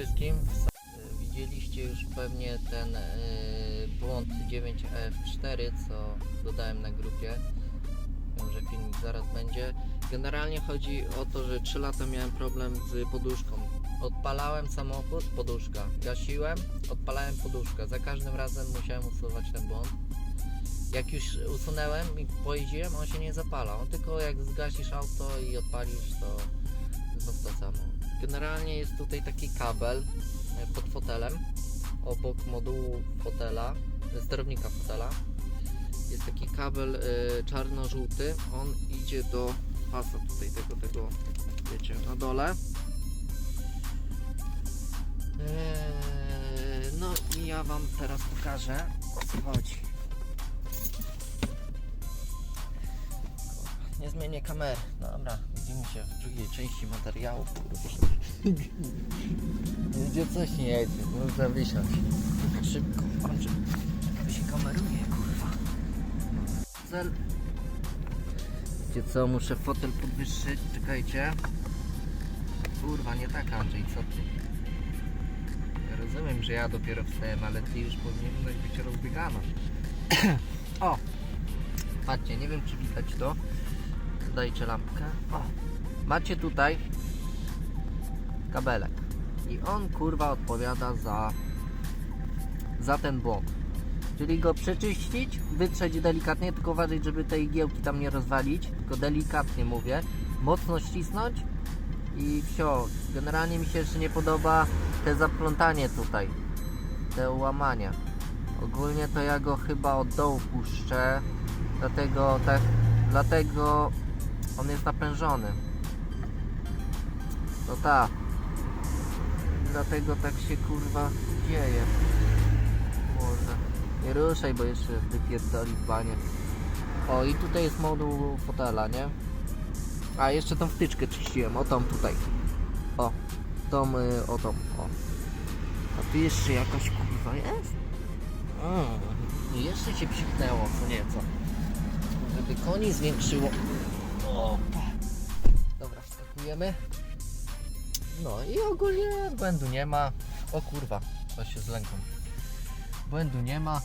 wszystkim. S- Widzieliście już pewnie ten e, błąd 9F4, co dodałem na grupie. Wiem, że filmik zaraz będzie. Generalnie chodzi o to, że 3 lata miałem problem z poduszką. Odpalałem samochód, poduszka. Gasiłem, odpalałem poduszkę. Za każdym razem musiałem usuwać ten błąd. Jak już usunęłem i pojeździłem, on się nie zapala. On tylko jak zgasisz auto i odpalisz, to znów to samo. Generalnie jest tutaj taki kabel e, pod fotelem, obok modułu fotela, e, sterownika fotela. Jest taki kabel e, czarno-żółty. On idzie do pasa tutaj tego, tego, wiecie, na dole. Eee, no i ja Wam teraz pokażę o co chodzi. Nie zmienię kamery. Dobra, widzimy się w drugiej części materiału. Gdzie coś nie jedzie, można wysiąść. Szybko, Andrzej. Tu się kameruje, kurwa. Cel. Wiecie co, muszę fotel podwyższyć, czekajcie. Kurwa, nie tak Andrzej, co ty? Ja rozumiem, że ja dopiero wstałem, ale ty już powinieneś być rozbiegana. o! Patrzcie, nie wiem czy widać to. Dajcie lampkę. O! Macie tutaj kabelek. I on kurwa odpowiada za za ten błąd. Czyli go przeczyścić, wytrzeć delikatnie, tylko uważać, żeby tej igiełki tam nie rozwalić, tylko delikatnie mówię, mocno ścisnąć i wsio. Generalnie mi się jeszcze nie podoba te zaplątanie tutaj, te łamania. Ogólnie to ja go chyba od dołu puszczę, dlatego tak, dlatego on jest napężony. No tak. Dlatego tak się kurwa dzieje. Może. Nie ruszaj, bo jeszcze wypierdoli w. O i tutaj jest moduł fotela, nie? A jeszcze tą wtyczkę czyściłem, o tą tutaj. O, tą, y, o tą, o. A tu jeszcze jakaś kurwa jest? Mm, jeszcze się psiknęło co nieco. Żeby koni zwiększyło. No i ogólnie błędu nie ma. O kurwa, coś się z lęką. Błędu nie ma.